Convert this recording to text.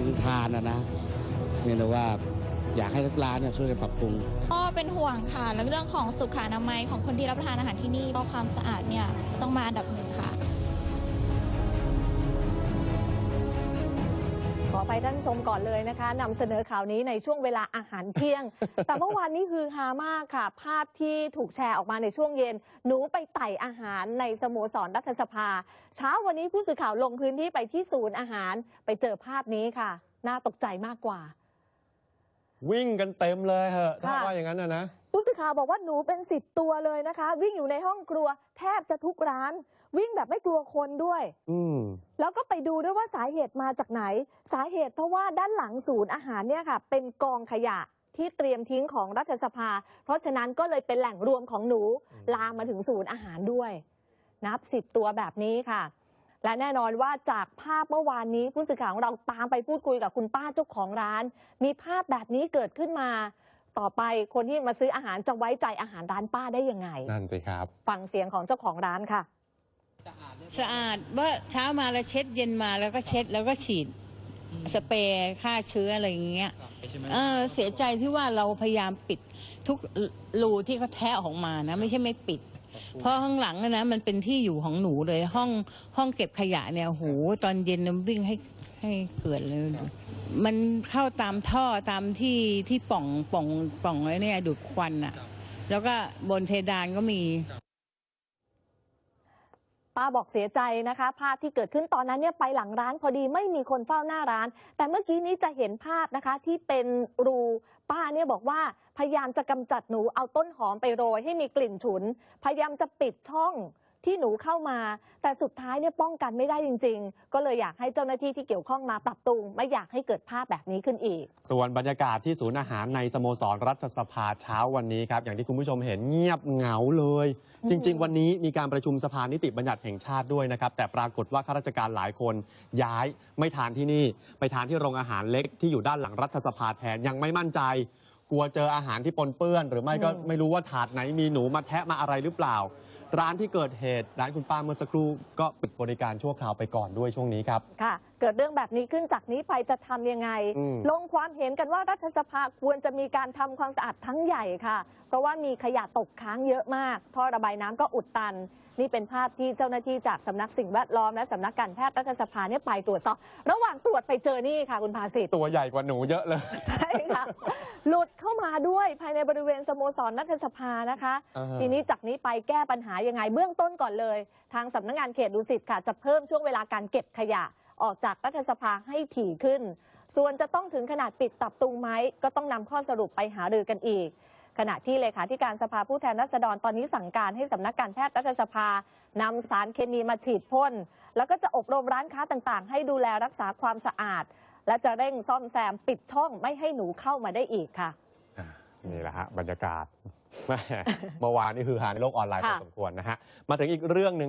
งทานนะนะเนี่ยแต่ว่าอยากให้ทุกร้านเนี่ยช่วยกันปรับปรุง ก็เป็นห่วงค่ะแล้วเรื่องของสุขอนามัยของคนที่รับประทานอาหารที่นี่ก็ความสะอาดเนี่ยต้องมาอันดับหนึ่งค่ะ ขอไปท่านชมก่อนเลยนะคะนำเสนอข่าวนี้ในช่วงเวลาอาหารเที่ยง แต่เมื่อวานนี้คือฮามากค่ะ ภาพที่ถูกแชร์ออกมาในช่วงเย็น หนูไปไต่อาหารในสโมสรรัฐสภา เช้าวันนี้ผู้สื่อข่าวลงพื้นที่ไปที่ศูนย์อาหาร ไปเจอภาพนี้ค่ะ น่าตกใจมากกว่า วิ่งกันเต็มเลยเหอะถ้าค่ะ ว่าอย่างนั้นนะนะ ผู้สื่อข่าวบอกว่าหนูเป็นสิบตัวเลยนะคะ วิ่งอยู่ในห้องครัวแทบจะทุกร้าน วิ่งแบบไม่กลัวคนด้วย อืม แล้วก็ไปดูด้วยว่าสาเหตุมาจากไหน สาเหตุเพราะว่าด้านหลังศูนย์อาหารเนี่ยค่ะ เป็นกองขยะที่เตรียมทิ้งของรัฐสภา เพราะฉะนั้นก็เลยเป็นแหล่งรวมของหนูอืมลามมาถึงศูนย์อาหารด้วย นับสิบตัวแบบนี้ค่ะ และแน่นอนว่าจากภาพเมื่อวานนี้ผู้สื่อข่าวของเราตามไปพูดคุยกับคุณป้าเจ้าของร้าน มีภาพแบบนี้เกิดขึ้นมา ต่อไปคนที่มาซื้ออาหารจะไว้ใจอาหารร้านป้าได้ยังไง นั่นสิครับ ฟังเสียงของเจ้าของร้านค่ะ สะอาดว่าเช้ามาแล้วเช็ดเย็นมาแล้วก็เช็ดแล้วก็ฉีด สเปรย์ฆ่าเชื้ออะไรอย่างเงี้ยเออเสียใจที่ว่าเราพยายามปิดทุกรูที่เขาแทะออกมานะ ไม่ใช่ไม่ปิด เพราะข้างหลังอะนะมันเป็นที่อยู่ของหนูเลยห้องห้องเก็บขยะเนี่ยโหตอนเย็นมันวิ่งให้ให้เกิดเลย มันเข้าตามท่อตามที่ที่ป่องป่องป่องไว้เนี่ยดูดควันอะแล้วก็บนเพดานก็มี ป้าบอกเสียใจนะคะภาพที่เกิดขึ้นตอนนั้นเนี่ยไปหลังร้านพอดีไม่มีคนเฝ้าหน้าร้าน แต่เมื่อกี้นี้จะเห็นภาพนะคะที่เป็นรูป้าเนี่ยบอกว่าพยายามจะกำจัดหนูเอาต้นหอมไปโรยให้มีกลิ่นฉุน พยายามจะปิดช่อง ที่หนูเข้ามา แต่สุดท้ายเนี่ยป้องกันไม่ได้จริง ๆ ก็เลยอยากให้เจ้าหน้าที่ที่เกี่ยวข้องมาปรับปรุง ไม่อยากให้เกิดภาพแบบนี้ขึ้นอีก ส่วนบรรยากาศที่ศูนย์อาหารในสโมสรรัฐสภาเช้าวันนี้ครับอย่างที่คุณผู้ชมเห็นเงียบเหงาเลยอืมจริง ๆ วันนี้มีการประชุมสภานิติบัญญัติแห่งชาติด้วยนะครับแต่ปรากฏว่าข้าราชการหลายคนย้ายไม่ทานที่นี่ ไปทานที่โรงอาหารเล็กที่อยู่ด้านหลังรัฐสภาแทนยังไม่มั่นใจ กลัวเจออาหารที่ปนเปื้อน หรือไม่ก็อืมไม่รู้ว่าถาดไหนมีหนูมาแทะมาอะไรหรือเปล่า ร้านที่เกิดเหตุร้านคุณป้าเมื่อสักครู่ก็ปิดบริการชั่วคราวไปก่อนด้วยช่วงนี้ครับ ค่ะ เกิดเรื่องแบบนี้ขึ้นจากนี้ไปจะทำยังไง อืม ลงความเห็นกันว่ารัฐสภาควรจะมีการทำความสะอาดทั้งใหญ่ค่ะ เพราะว่ามีขยะตกค้างเยอะมาก ท่อระบายน้ำก็อุดตัน นี่เป็นภาพที่เจ้าหน้าที่จากสำนักสิ่งแวดล้อมและสำนักการแพทย์รัฐสภาเนี่ยไปตรวจสอบ ระหว่างตรวจไปเจอนี่ค่ะคุณภาสิทธิ์ ตัวใหญ่กว่าหนูเยอะเลย ใช่ค่ะ หลุดเข้ามาด้วยภายในบริเวณสโมสรรัฐสภานะคะ อ่าฮะ ทีนี้จากนี้ไปแก้ปัญหายังไงเบื้องต้นก่อนเลย ทางสำนักงานเขตดุสิตค่ะ จะเพิ่มช่วงเวลาการเก็บขยะออกจากรัฐสภาให้ถี่ขึ้น ส่วนจะต้องถึงขนาดปิดตับตุงไหมก็ต้องนำข้อสรุปไปหารือกันอีก ขณะที่เลขาธิการสภาผู้แทนราษฎรตอนนี้สั่งการให้สำนักการแพทย์รัฐสภานำสารเคมีมาฉีดพ่น แล้วก็จะอบรมร้านค้าต่างๆ ให้ดูแลรักษาความสะอาด และจะเร่งซ่อมแซมปิดช่องไม่ให้หนูเข้ามาได้อีกค่ะอ่า นี่แหละฮะบรรยากาศแม่เมื่อวานนี่คือหาในโลกออนไลน์พอค่ะสมควรนะฮะมาถึงอีกเรื่องหนึ่ง